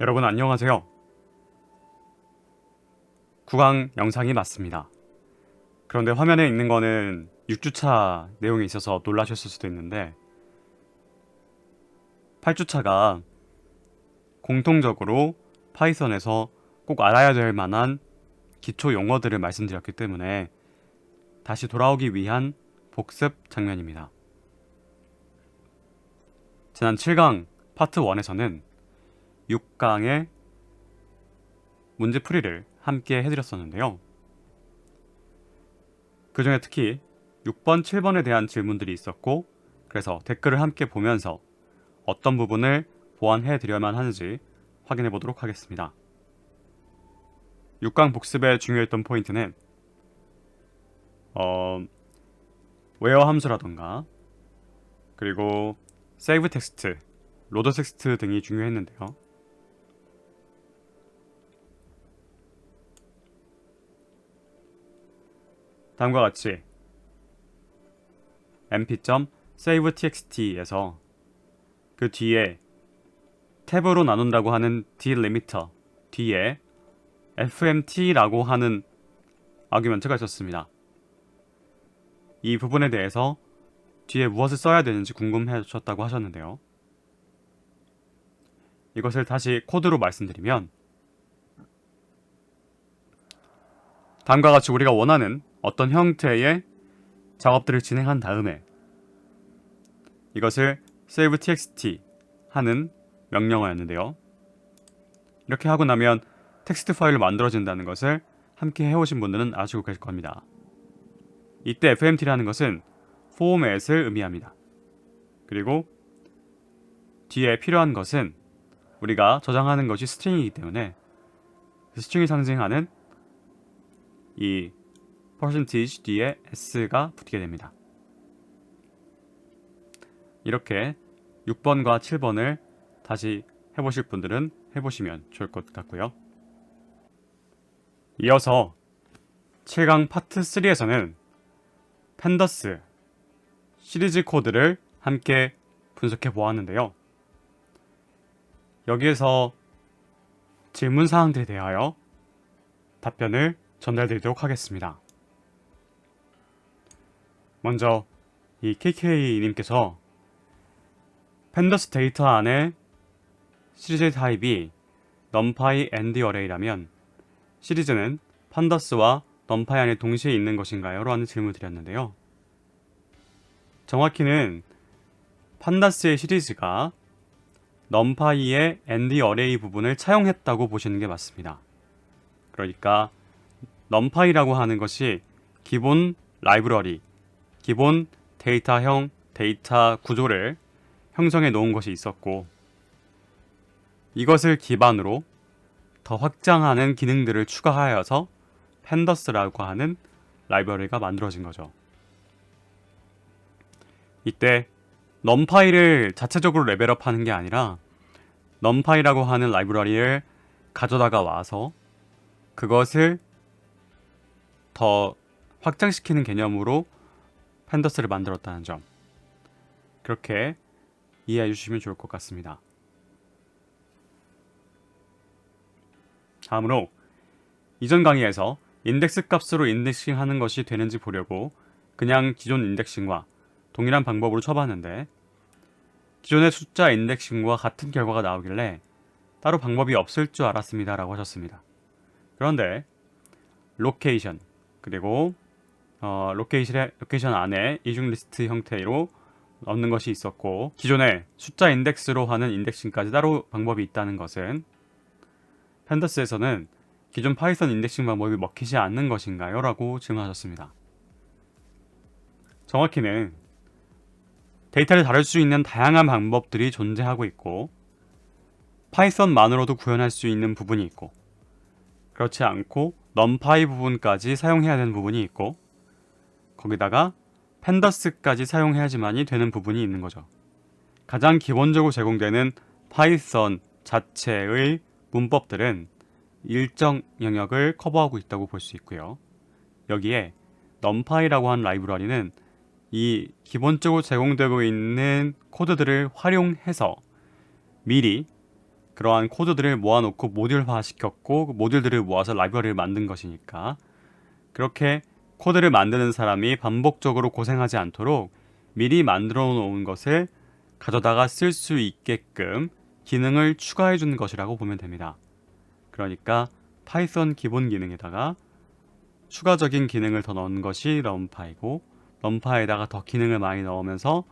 여러분 안녕하세요. 구강 영상이 맞습니다. 그런데 화면에 있는 거는 6주차 내용이 있어서 놀라셨을 수도 있는데 8주차가 공통적으로 파이썬에서 꼭 알아야 될 만한 기초 용어들을 말씀드렸기 때문에 다시 돌아오기 위한 복습 장면입니다. 지난 7강 파트 1에서는 6강의 문제 풀이를 함께 해드렸었는데요. 그 중에 특히 6번, 7번에 대한 질문들이 있었고, 그래서 댓글을 함께 보면서 어떤 부분을 보완해 드려야만 하는지 확인해 보도록 하겠습니다. 6강 복습에 중요했던 포인트는 어, 웨어 함수라던가 그리고 세이브 텍스트, 로드 텍스트 등이 중요했는데요. 다음과 같이 mp.savetxt에서 그 뒤에 탭으로 나눈다고 하는 delimeter 뒤에 fmt라고 하는 아규먼트가 있었습니다. 이 부분에 대해서 뒤에 무엇을 써야 되는지 궁금해 하셨다고 하셨는데요. 이것을 다시 코드로 말씀드리면 다음과 같이 우리가 원하는 어떤 형태의 작업들을 진행한 다음에 이것을 save txt 하는 명령어였는데요. 이렇게 하고 나면 텍스트 파일로 만들어진다는 것을 함께 해오신 분들은 아시고 계실 겁니다. 이때 fmt라는 것은 format을 의미합니다. 그리고 뒤에 필요한 것은 우리가 저장하는 것이 스트링이기 때문에 그 스트링이 상징하는 이 percentage 뒤에 s가 붙게 됩니다. 이렇게 6번과 7번을 다시 해보실 분들은 해보시면 좋을 것 같고요. 이어서 7강 파트 3에서는 펜더스 시리즈 코드를 함께 분석해 보았는데요. 여기에서 질문 사항들에 대하여 답변을 전달드리도록 하겠습니다. 먼저 이 KK님께서 펜더스 데이터 안에 시리즈 타입이 numpy and array라면 시리즈는 판더스와 numpy 안에 동시에 있는 것인가요? 라는 질문을 드렸는데요. 정확히는 판다스의 시리즈가 numpy의 and array 부분을 차용했다고 보시는 게 맞습니다. 그러니까 numpy라고 하는 것이 기본 라이브러리, 기본 데이터형 데이터 구조를 형성해 놓은 것이 있었고 이것을 기반으로 더 확장하는 기능들을 추가하여서 펜더스라고 하는 라이브러리가 만들어진 거죠. 이때 넘파이를 자체적으로 레벨업하는 게 아니라 넘파이라고 하는 라이브러리를 가져다가 와서 그것을 더 확장시키는 개념으로 펜더스를 만들었다는 점 그렇게 이해해 주시면 좋을 것 같습니다. 다음으로 이전 강의에서 인덱스 값으로 인덱싱 하는 것이 되는지 보려고 그냥 기존 인덱싱과 동일한 방법으로 쳐봤는데 기존의 숫자 인덱싱과 같은 결과가 나오길래 따로 방법이 없을 줄 알았습니다 라고 하셨습니다. 그런데 로케이션 그리고 어, 로케이션, 로케이션 안에 이중 리스트 형태로 넣는 것이 있었고 기존의 숫자 인덱스로 하는 인덱싱까지 따로 방법이 있다는 것은 펜더스에서는 기존 파이썬 인덱싱 방법이 먹히지 않는 것인가요? 라고 질문하셨습니다. 정확히는 데이터를 다룰 수 있는 다양한 방법들이 존재하고 있고 파이썬만으로도 구현할 수 있는 부분이 있고 그렇지 않고 넘파이 부분까지 사용해야 되는 부분이 있고 거기다가 펜더스까지 사용해야지만이 되는 부분이 있는 거죠. 가장 기본적으로 제공되는 파이썬 자체의 문법들은 일정 영역을 커버하고 있다고 볼 수 있고요. 여기에 numpy라고 하는 라이브러리는 이 기본적으로 제공되고 있는 코드들을 활용해서 미리 그러한 코드들을 모아놓고 모듈화 시켰고 그 모듈들을 모아서 라이브러리를 만든 것이니까 그렇게 코드를 만드는 사람이 반복적으로 고생하지 않도록 미리 만들어 놓은 것을 가져다가 쓸 수 있게끔 기능을 추가해 주는 것이라고 보면 됩니다. 그러니까 파이썬 기본 기능에다가 추가적인 기능을 더 넣은 것이 럼파이고 럼파에다가 더 기능을 많이 넣으면서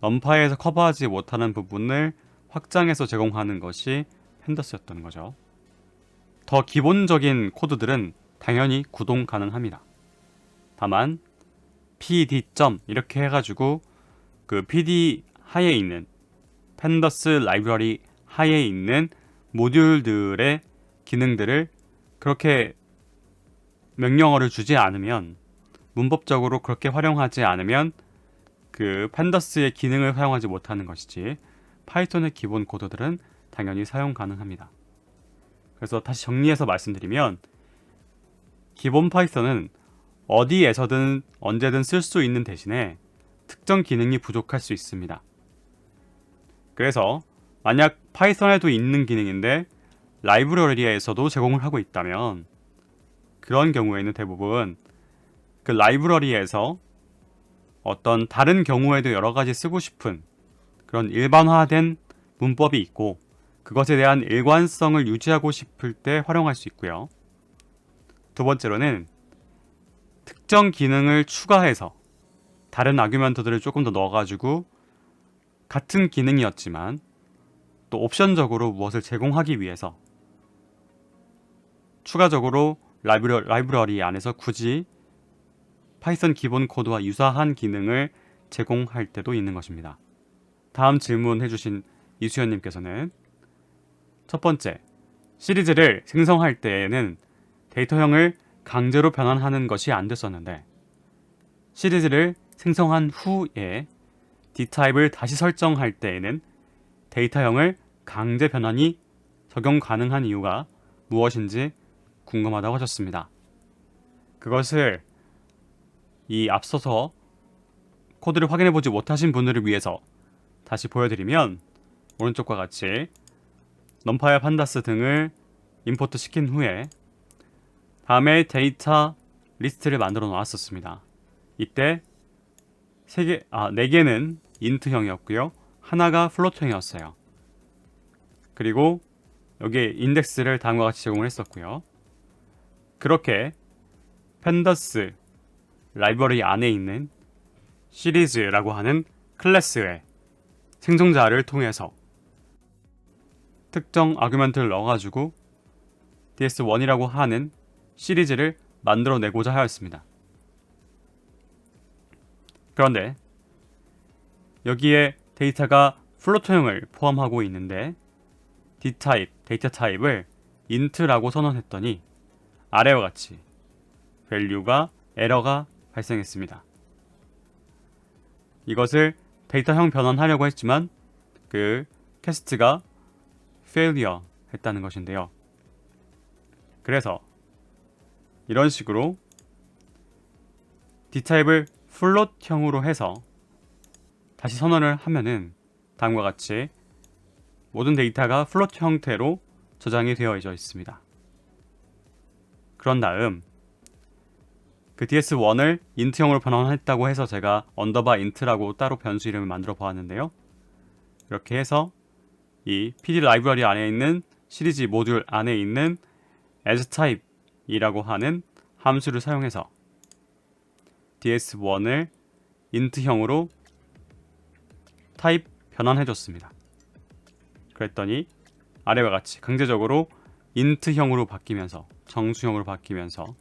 럼파에서 커버하지 못하는 부분을 확장해서 제공하는 것이 펜더스였던 거죠. 더 기본적인 코드들은 당연히 구동 가능합니다. 다만 pd. 이렇게 해가지고 그 pd 하에 있는 펜더스 라이브러리 하에 있는 모듈들의 기능들을 그렇게 명령어를 주지 않으면 문법적으로 그렇게 활용하지 않으면 그 펜더스의 기능을 사용하지 못하는 것이지 파이썬의 기본 코드들은 당연히 사용 가능합니다. 그래서 다시 정리해서 말씀드리면 기본 파이썬은 어디에서든 언제든 쓸 수 있는 대신에 특정 기능이 부족할 수 있습니다. 그래서 만약 파이썬에도 있는 기능인데 라이브러리에서도 제공을 하고 있다면 그런 경우에는 대부분 그 라이브러리에서 어떤 다른 경우에도 여러 가지 쓰고 싶은 그런 일반화된 문법이 있고 그것에 대한 일관성을 유지하고 싶을 때 활용할 수 있고요. 두 번째로는 특정 기능을 추가해서 다른 아규먼트들을 조금 더 넣어가지고 같은 기능이었지만 또 옵션적으로 무엇을 제공하기 위해서 추가적으로 라이브러, 라이브러리 안에서 굳이 파이썬 기본 코드와 유사한 기능을 제공할 때도 있는 것입니다. 다음 질문 해 주신 이수연님께서는 첫 번째, 시리즈를 생성할 때에는 데이터형을 강제로 변환하는 것이 안 됐었는데 시리즈를 생성한 후에 d타입을 다시 설정할 때에는 데이터형을 강제 변환이 적용 가능한 이유가 무엇인지 궁금하다고 하셨습니다. 그것을 이 앞서서 코드를 확인해 보지 못하신 분들을 위해서 다시 보여드리면 오른쪽과 같이 넘파야 판다스 등을 임포트 시킨 후에 다음에 데이터 리스트를 만들어 놓았었습니다. 이때 3개, 아, 4개는 인트형이었고요. 하나가 플로트형이었어요. 그리고 여기에 인덱스를 다음과 같이 제공을 했었고요. 그렇게 펜더스 라이브러리 안에 있는 시리즈라고 하는 클래스의 생성자를 통해서 특정 아규먼트를 넣어가지고 ds1이라고 하는 시리즈를 만들어내고자 하였습니다. 그런데 여기에 데이터가 플로트형을 포함하고 있는데 d타입, 데이터 타입을 int라고 선언했더니 아래와 같이 value가 에러가 발생했습니다. 이것을 데이터형 변환하려고 했지만 그 캐스트가 failure 했다는 것인데요. 그래서 이런 식으로 d타입을 플롯형으로 해서 다시 선언을 하면은 다음과 같이 모든 데이터가 플롯 형태로 저장이 되어 있습니다. 그런 다음 그 ds1을 int형으로 변환했다고 해서 제가 언더바 int라고 따로 변수 이름을 만들어 보았는데요. 이렇게 해서 이 pd 라이브러리 안에 있는 시리즈 모듈 안에 있는 asType 이라고 하는 함수를 사용해서 ds1을 int형으로 타입 변환해 줬습니다. 그랬더니 아래와 같이 강제적으로 int형으로 바뀌면서 정수형으로 바뀌면서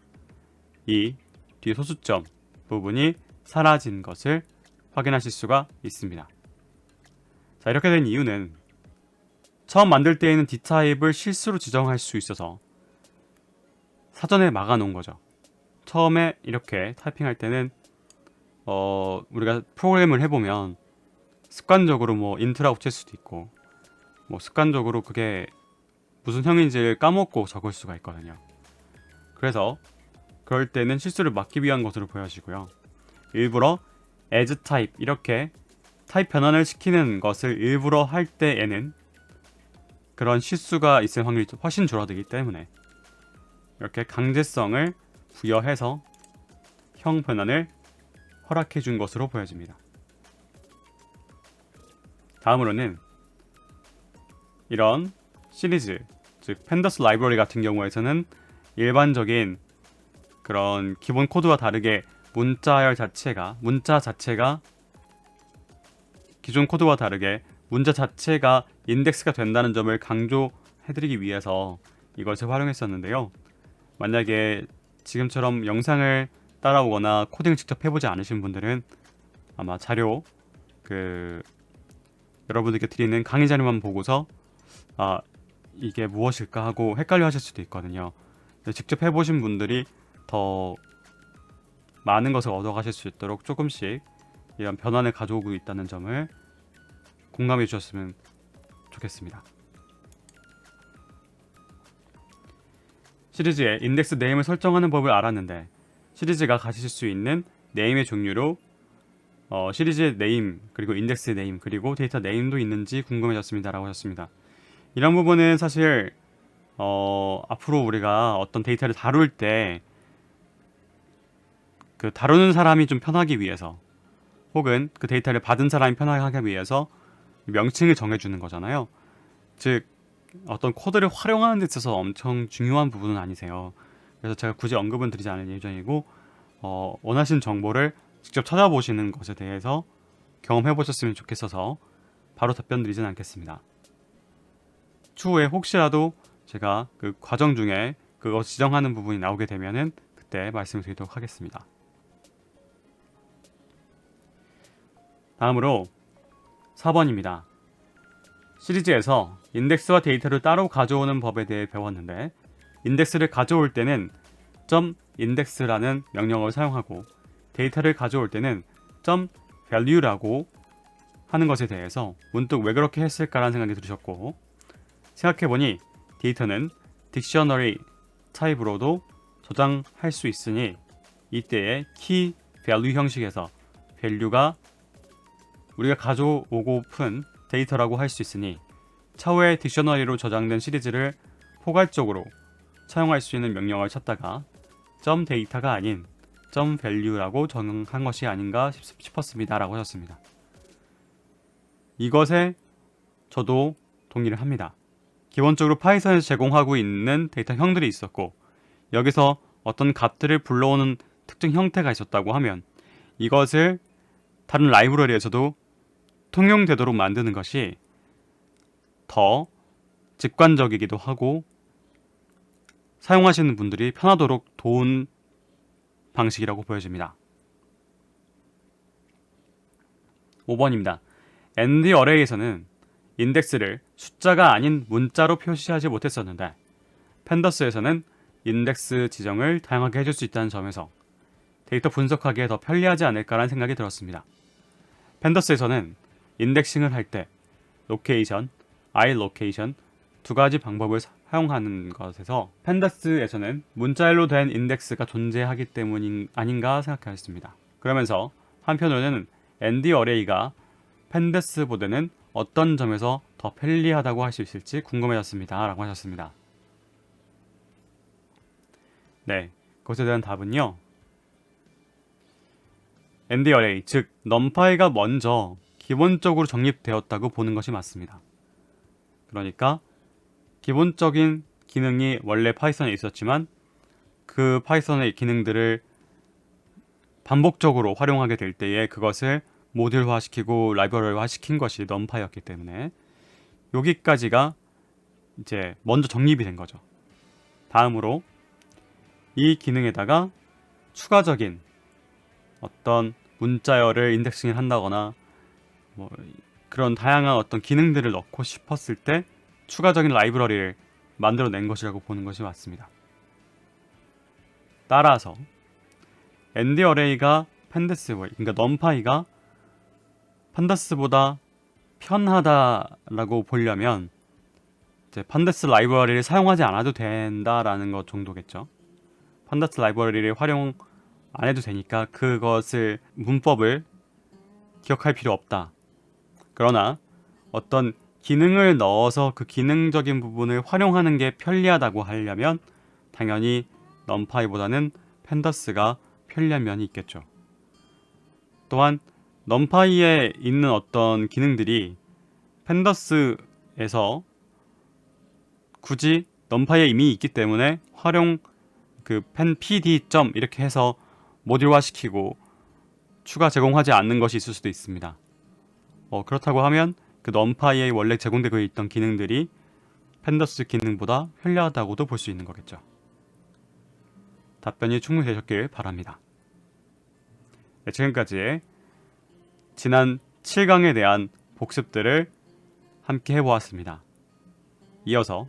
이 뒤에 소수점 부분이 사라진 것을 확인하실 수가 있습니다. 자, 이렇게 된 이유는 처음 만들 때에는 d타입을 실수로 지정할 수 있어서 사전에 막아 놓은 거죠. 처음에 이렇게 타이핑할 때는 어, 우리가 프로그램을 해보면 습관적으로 뭐 인트라고 칠 수도 있고 뭐 습관적으로 그게 무슨 형인지를 까먹고 적을 수가 있거든요. 그래서 그럴 때는 실수를 막기 위한 것으로 보여지고요. 일부러 as type 이렇게 타입 변환을 시키는 것을 일부러 할 때에는 그런 실수가 있을 확률이 훨씬 줄어들기 때문에 이렇게 강제성을 부여해서 형 변환을 허락해 준 것으로 보여집니다. 다음으로는 이런 시리즈, 즉 펜더스 라이브러리 같은 경우에서는 일반적인 그런 기본 코드와 다르게 문자열 자체가 문자 자체가 기존 코드와 다르게 문자 자체가 인덱스가 된다는 점을 강조해드리기 위해서 이것을 활용했었는데요. 만약에 지금처럼 영상을 따라오거나 코딩을 직접 해보지 않으신 분들은 아마 자료 그 여러분들께 드리는 강의 자료만 보고서 아 이게 무엇일까 하고 헷갈려 하실 수도 있거든요. 직접 해보신 분들이 더 많은 것을 얻어가실 수 있도록 조금씩 이런 변환을 가져오고 있다는 점을 공감해 주셨으면 좋겠습니다. 시리즈의 인덱스 네임을 설정하는 법을 알았는데 시리즈가 가지실 수 있는 네임의 종류로 어, 시리즈의 네임 그리고 인덱스 네임 그리고 데이터 네임도 있는지 궁금해졌습니다라고 하셨습니다. 이런 부분은 사실 어, 앞으로 우리가 어떤 데이터를 다룰 때 그 다루는 사람이 좀 편하기 위해서 혹은 그 데이터를 받은 사람이 편하게 하기 위해서 명칭을 정해주는 거잖아요. 즉 어떤 코드를 활용하는 데 있어서 엄청 중요한 부분은 아니세요. 그래서 제가 굳이 언급은 드리지 않을 예정이고 어, 원하신 정보를 직접 찾아보시는 것에 대해서 경험해 보셨으면 좋겠어서 바로 답변 드리진 않겠습니다. 추후에 혹시라도 제가 그 과정 중에 그거 지정하는 부분이 나오게 되면은 그때 말씀을 드리도록 하겠습니다. 다음으로 4번입니다. 시리즈에서 인덱스와 데이터를 따로 가져오는 법에 대해 배웠는데 인덱스를 가져올 때는 .index라는 명령어를 사용하고 데이터를 가져올 때는 .value라고 하는 것에 대해서 문득 왜 그렇게 했을까라는 생각이 들으셨고 생각해보니 데이터는 딕셔너리 타입으로도 저장할 수 있으니 이때의 key value 형식에서 value가 우리가 가져오고픈 데이터라고 할 수 있으니 차후에 딕셔너리로 저장된 시리즈를 포괄적으로 사용할 수 있는 명령어를 찾다가 점 데이터가 아닌 점 value라고 정한 것이 아닌가 싶었습니다 라고 하셨습니다. 이것에 저도 동의를 합니다. 기본적으로 파이썬에서 제공하고 있는 데이터 형들이 있었고 여기서 어떤 값들을 불러오는 특정 형태가 있었다고 하면 이것을 다른 라이브러리에서도 통용되도록 만드는 것이 더 직관적이기도 하고 사용하시는 분들이 편하도록 도운 방식이라고 보여집니다. 5번입니다. ND 어레이에서는 인덱스를 숫자가 아닌 문자로 표시하지 못했었는데 펜더스에서는 인덱스 지정을 다양하게 해줄 수 있다는 점에서 데이터 분석하기에 더 편리하지 않을까라는 생각이 들었습니다. 펜더스에서는 인덱싱을 할 때 로케이션, i 로케이션 두 가지 방법을 사용하는 것에서 펜더스에서는 문자열로 된 인덱스가 존재하기 때문 아닌가 생각하였습니다. 그러면서 한편으로는 ND 어레이가 펜더스보다는 어떤 점에서 더 편리하다고 할 수 있을지 궁금해졌습니다. 라고 하셨습니다. 네, 그것에 대한 답은요. ND 어레이, 즉 넘파이가 먼저 기본적으로 정립되었다고 보는 것이 맞습니다. 그러니까 기본적인 기능이 원래 파이썬에 있었지만 그 파이썬의 기능들을 반복적으로 활용하게 될 때에 그것을 모듈화 시키고 라이브러리화 시킨 것이 넘파였기 때문에 여기까지가 이제 먼저 정립이 된 거죠. 다음으로 이 기능에다가 추가적인 어떤 문자열을 인덱싱을 한다거나 뭐 그런 다양한 어떤 기능들을 넣고 싶었을 때 추가적인 라이브러리를 만들어낸 것이라고 보는 것이 맞습니다. 따라서 엔디 어레이가 펜데스 그러니까 넘파이가 판다스보다 편하다라고 보려면 이제 판다스 라이브러리를 사용하지 않아도 된다라는 것 정도겠죠. 판다스 라이브러리를 활용 안 해도 되니까 그것을 문법을 기억할 필요 없다. 그러나 어떤 기능을 넣어서 그 기능적인 부분을 활용하는 게 편리하다고 하려면 당연히 넘파이보다는 펜더스가 편리한 면이 있겠죠. 또한 넘파이에 있는 어떤 기능들이 펜더스에서 굳이 넘파이에 이미 있기 때문에 활용 그 펜 PD 점 이렇게 해서 모듈화 시키고 추가 제공하지 않는 것이 있을 수도 있습니다. 어, 그렇다고 하면 그 넘파이에 원래 제공되고 있던 기능들이 펜더스 기능보다 편리하다고도 볼 수 있는 거겠죠. 답변이 충분히 되셨길 바랍니다. 네, 지금까지 지난 7강에 대한 복습들을 함께 해보았습니다. 이어서